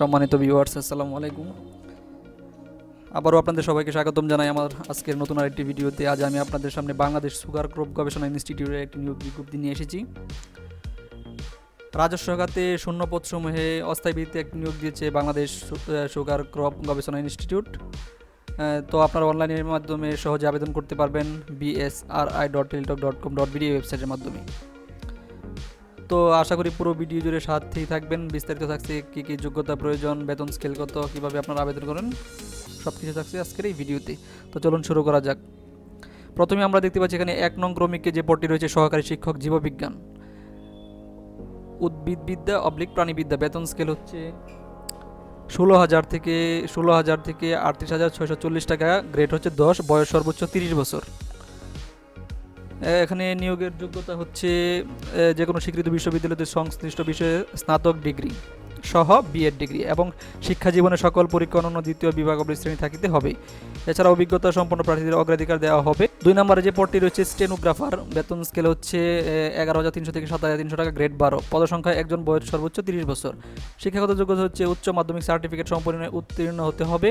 সম্মানিত ভিউয়ার্স আসসালামু আলাইকুম। আবারও আপনাদের সবাইকে স্বাগতম জানাই আমার আজকের নতুন আরেকটি ভিডিওতে। আজ আমি আপনাদের সামনে বাংলাদেশ সুগার ক্রপ গবেষণা ইনস্টিটিউটের একটি নিয়োগ বিজ্ঞপ্তি নিয়ে এসেছি। রাজস্ব খাতে শূন্য পদসমূহে অস্থায়ী ভিত্তিতে একটি নিয়োগ দিয়েছে বাংলাদেশ সুগার ক্রপ গবেষণা ইনস্টিটিউট। তো আপনারা অনলাইনের মাধ্যমে সহজে আবেদন করতে পারবেন BSRI dot Teletalk dot com dot BD ওয়েবসাইটের মাধ্যমে। তো আশা করি পুরো ভিডিও জুড়ে সাথেই থাকবেন। বিস্তারিত থাকছে কী কী যোগ্যতা প্রয়োজন, বেতন স্কেল কত, কীভাবে আপনারা আবেদন করেন সব কিছু থাকছে আজকের এই ভিডিওতে। তো চলুন শুরু করা যাক। প্রথমে আমরা দেখতে পাচ্ছি এখানে এক নং ক্রমিকে যে পদটি রয়েছে, সহকারী শিক্ষক জীববিজ্ঞান। উদ্ভিদবিদ্যা অবলিক প্রাণীবিদ্যা, বেতন স্কেল হচ্ছে ষোলো হাজার থেকে, ষোলো হাজার থেকে আটত্রিশ হাজার ছয়শো চল্লিশ টাকা গ্রেড হচ্ছে দশ, বয়স সর্বোচ্চ তিরিশ বছর। এখানে নিয়োগের যোগ্যতা হচ্ছে যে কোনো স্বীকৃত বিশ্ববিদ্যালয়তে সংশ্লিষ্ট বিষয়ে স্নাতক ডিগ্রি সহ বিএড ডিগ্রি এবং শিক্ষা জীবনে সকল অনন্য দ্বিতীয় বিভাগ শ্রেণি থাকিতে হবে। এছাড়া অভিজ্ঞতা সম্পন্ন প্রার্থীদের অগ্রাধিকার দেওয়া হবে। দুই নম্বরে যে পদটি রয়েছে, স্টেনোগ্রাফার, বেতন স্কেল হচ্ছে এগারো হাজার তিনশো থেকে সাত হাজার তিনশো টাকা গ্রেড বারো। পদসংখ্যা একজন বয়স সর্বোচ্চ তিরিশ বছর। শিক্ষাগত যোগ্যতা হচ্ছে উচ্চ মাধ্যমিক সার্টিফিকেট সম্পূর্ণ উত্তীর্ণ হতে হবে।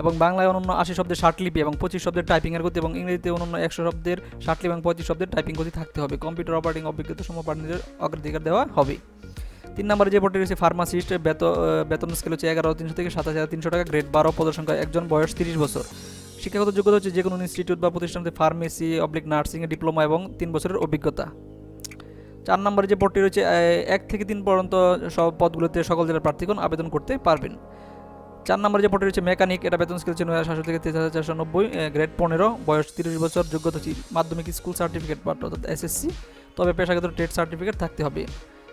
এবং বাংলায় অনন্য আশি শব্দের ষাটলিপি এবং পঁচিশ শব্দের টাইপিংয়ের গতি এবং ইংরেজিতে অনন্য একশো শব্দের ষাটলিপি এবং পঁচিশ শব্দের টাইপিং গতি থাকতে হবে। কম্পিউটার অপারেটিং অভিজ্ঞতা সম অগ্রাধিকার দেওয়া হবে। তিন নম্বরে যে পদটি রয়েছে ফার্মাসিস্ট বেত বেতন স্কেল হচ্ছে এগারো তিনশো থেকে সাতাশ হাজার তিনশো টাকা গ্রেড বারো পদের সংখ্যা একজন বয়স তিরিশ বছর। শিক্ষাগত যোগ্যতা হচ্ছে যে কোনো ইনস্টিটিউট বা প্রতিষ্ঠানতে ফার্মেসি অবলিক নার্সিংয়ে ডিপ্লোমা এবং তিন বছরের অভিজ্ঞতা। চার নম্বরে যে পদটি রয়েছে এক থেকে তিন পর্যন্ত সব পদগুলোতে সকল জেলার প্রার্থীগণ আবেদন করতে পারবেন। চার নম্বরে যে পদটি রয়েছে মেকানিক, এটা বেতন স্কেল নয় সাতশো থেকে তেইশ হাজার চারশো নব্বই গ্রেড পনেরো, বয়স তিরিশ বছর, যোগ্যতা মাধ্যমিক স্কুল সার্টিফিকেট বা অর্থাৎ এসএসসি তবে পেশাগত ট্রেড সার্টিফিকেট থাকতে হবে।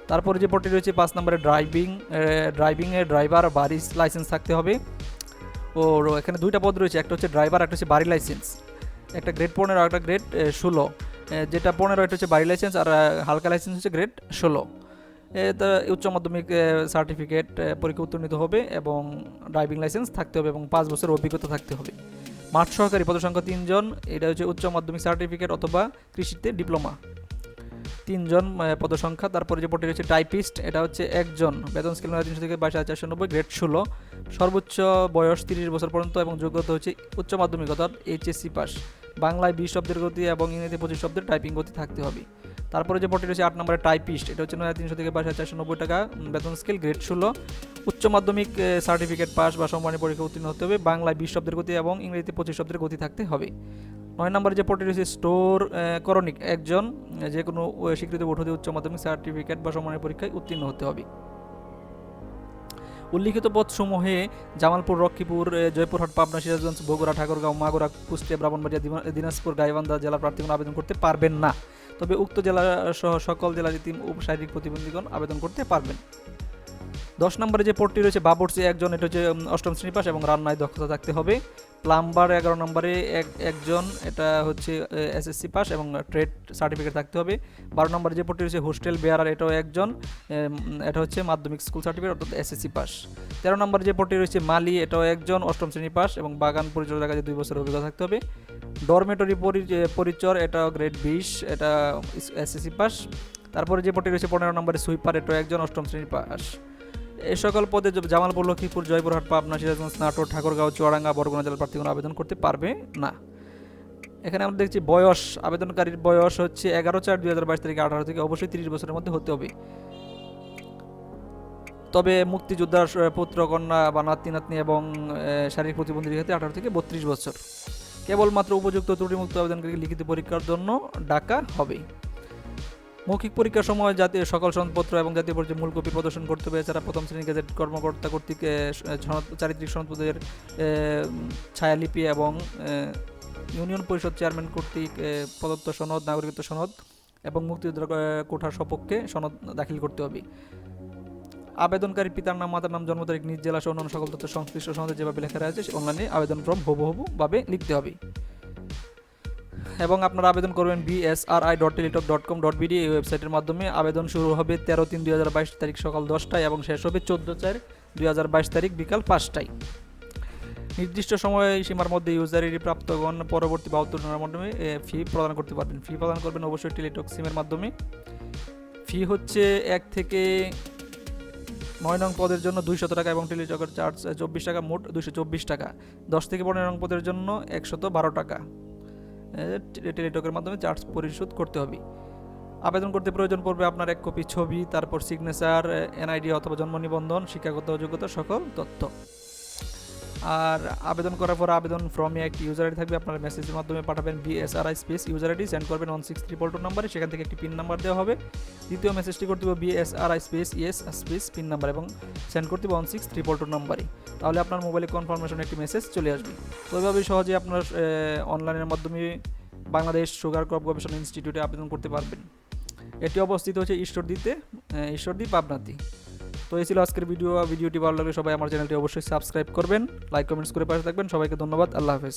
তারপরে যে পদটি রয়েছে পাঁচ নম্বরে ড্রাইভিং ড্রাইভিংয়ের ড্রাইভার বাড়ি লাইসেন্স থাকতে হবে। ও এখানে দুইটা পদ রয়েছে, একটা হচ্ছে ড্রাইভার একটা হচ্ছে বাড়ি লাইসেন্স একটা গ্রেড পনেরো একটা গ্রেড ষোলো। যেটা পনেরো এটা হচ্ছে বাড়ি লাইসেন্স আর হালকা লাইসেন্স হচ্ছে গ্রেড ষোলো। উচ্চ মাধ্যমিক সার্টিফিকেট পরীক্ষা উত্তীর্ণ হবে এবং ড্রাইভিং লাইসেন্স থাকতে হবে এবং পাঁচ বছর অভিজ্ঞতা থাকতে হবে। মাঠ সহকারী পদসংখ্যা তিনজন, এটা হচ্ছে উচ্চ মাধ্যমিক সার্টিফিকেট অথবা কৃষিতে ডিপ্লোমা তিনজন পদসংখ্যা, তারপরে যে পদটি রয়েছে টাইপিস্ট এটা হচ্ছে একজন। বেতন স্কেল তিনশো থেকে বাইশ হাজার চারশো নব্বই গ্রেড ষোলো। সর্বোচ্চ বয়স তিরিশ বছর পর্যন্ত এবং যোগ্যতা হচ্ছে উচ্চ মাধ্যমিক, অর্থাৎ এইচএসসি পাস বাংলায় বিশ শব্দের গতি এবং ইংরেজিতে পঁচিশ শব্দের টাইপিং গতি থাকতে হবে। তারপরে যে পদটি রয়েছে আট নম্বরে টাইপিস্ট এটা হচ্ছে নয় তিনশো থেকে বাইশ হাজার চারশো নব্বই টাকা বেতন স্কেল গ্রেড ষোলো। উচ্চ মাধ্যমিক সার্টিফিকেট পাস বা সম্মানী পরীক্ষা উত্তীর্ণ হতে হবে। বাংলায় বিশ শব্দের গতি এবং ইংরেজিতে পঁচিশ শব্দের গতি থাকতে হবে। নয় নম্বরে যে পদটি রয়েছে স্টোর করণিক, একজন যে কোনো স্বীকৃত বোর্ড হতে উচ্চ মাধ্যমিক, সার্টিফিকেট বা সম্মানের পরীক্ষায় উত্তীর্ণ হতে হবে। উল্লিখিত পথসমূহে জামালপুর, রক্ষীপুর জয়পুরহাট, পাবনা, সিরাজগঞ্জ, বগুড়া, ঠাকুরগাঁও, মাগুরা, কুষ্টিয়া, ব্রাহ্মণবাড়িয়া দিনাজপুর, গাইবান্ধা জেলার প্রার্থীগণ আবেদন করতে পারবেন না। তবে উক্ত জেলা সহ সকল জেলার তিন শারীরিক প্রতিবন্ধীগণ আবেদন করতে পারবেন। দশ নম্বরে যে পদটি রয়েছে, বাবরচি একজন, এটা হচ্ছে অষ্টম শ্রেণি পাস এবং রান্নায় দক্ষতা থাকতে হবে। প্লাম্বার এগারো নম্বরে এক, একজন, এটা হচ্ছে এসএসসি পাস এবং ট্রেড সার্টিফিকেট থাকতে হবে। বারো নম্বরে যে পদটি রয়েছে, হোস্টেল বেয়ারার, এটাও একজন এটা হচ্ছে মাধ্যমিক স্কুল সার্টিফিকেট, অর্থাৎ এসএসসি পাস তেরো নম্বরে যে পদটি রয়েছে, মালি, এটাও একজন, অষ্টম শ্রেণি পাস এবং বাগান পরিচর্যার কাজে দুই বছর অভিজ্ঞতা থাকতে হবে। ডরমেটরি পরিচর, এটা গ্রেড বিশ, এটা এসএসসি পাস তারপরে যে পদটি রয়েছে পনেরো নম্বরে সুইপার, এটা একজন অষ্টম শ্রেণি পাস এই সকল পদে জামালপুর, লক্ষ্মীপুর, জয়পুরহাট, পাবনা, সিরাজগঞ্জ, নাটোর, ঠাকুরগাঁও, চুয়াডাঙ্গা, বরগুনা জেলার প্রার্থীগণ আবেদন করতে পারবে না। এখানে আমরা দেখছি বয়স, আবেদনকারীর বয়স হচ্ছে এগারো চার দুই হাজার বাইশ তারিখে আঠারো থেকে অবশ্যই তিরিশ বছরের মধ্যে হতে হবে। তবে মুক্তিযোদ্ধার পুত্র, কন্যা বা নাতি নাতনি এবং শারীরিক প্রতিবন্ধীর ক্ষেত্রে আঠারো থেকে বত্রিশ বছর। কেবলমাত্র উপযুক্ত ত্রুটিমুক্ত আবেদনকারীকে লিখিত পরীক্ষার জন্য ডাকা হবে। মৌখিক পরীক্ষার সময় জাতীয় সকল সনদপত্র এবং জাতীয় পর্যায়ে মূল কপি প্রদর্শন করতে হবে। এছাড়া প্রথম শ্রেণি গেজেট কর্মকর্তা কর্তৃক চারিত্রিক সনদপত্রের ছায়ালিপি এবং ইউনিয়ন পরিষদ চেয়ারম্যান কর্তৃক প্রদত্ত সনদ, নাগরিকত্ব সনদ এবং মুক্তিযোদ্ধা কোঠার সপক্ষে সনদ দাখিল করতে হবে। আবেদনকারী পিতার নাম, মাতার নাম, জন্ম তারিখ, নিজ জেলা অন্যান্য সকল তথ্য সংশ্লিষ্ট সনদে যেভাবে লেখা রয়েছে অনলাইনে আবেদন ফর্ম হবু হবু লিখতে হবে। এবং আপনারা আবেদন করবেন BSRI dot Teletalk dot com dot BD এই ওয়েবসাইটের মাধ্যমে। আবেদন শুরু হবে তেরো তিন দুই তারিখ সকাল দশটায় এবং শেষ হবে চোদ্দ চার দুই তারিখ বিকাল পাঁচটায়। নির্দিষ্ট সময় সীমার মধ্যে ইউজার আইডি প্রাপ্তগণ পরবর্তী বাহাত্তর মাধ্যমে ফি প্রদান করতে পারবেন। ফি প্রদান করবেন অবশ্যই টেলিটক সিমের মাধ্যমে। ফি হচ্ছে এক থেকে নয় নং পদের জন্য দুইশত টাকা এবং টেলিটকের চার্জ চব্বিশ টাকা, মোট দুইশো চব্বিশ টাকা। দশ থেকে পনেরো নং পদের জন্য একশত বারো টাকা। টেলিটকের মাধ্যমে চার্জ পরিশোধ করতে হবে। আবেদন করতে প্রয়োজন পড়বে আপনার এক কপি ছবি, তারপর সিগনেচার এনআইডি অথবা জন্ম নিবন্ধন, শিক্ষাগত যোগ্যতা সকল তথ্য। আর আবেদন করার পর আবেদন ফর্মে একটি ইউজার আইডি থাকবে। আপনার মেসেজের মাধ্যমে পাঠাবেন BSRI space user ID send করবেন ওয়ান সিক্স ট্রিপল টু নাম্বারে সেখান থেকে একটি পিন নাম্বার দেওয়া হবে। দ্বিতীয় মেসেজটি করতে হবে BSRI space ES space PIN number এবং সেন্ড করতে হবে ওয়ান সিক্স ট্রিপল টু নাম্বারে তাহলে আপনার মোবাইলে কনফার্মেশন একটি মেসেজ চলে আসবে। তো এইভাবেই সহজে আপনার অনলাইনের মাধ্যমে বাংলাদেশ সুগার ক্রপ গবেষণা ইনস্টিটিউটে আবেদন করতে পারবেন। এটি অবস্থিত হচ্ছে ঈশ্বরদীতে ঈশ্বরদী পাবনাতি। তো এই ছিল আজকের ভিডিও ভিডিওটি ভালো লাগলে সবাই আমার চ্যানেলটি অবশ্যই সাবস্ক্রাইব করবেন লাইক কমেন্টস করে পাশে থাকবেন। সবাইকে ধন্যবাদ। আল্লাহ হাফেজ।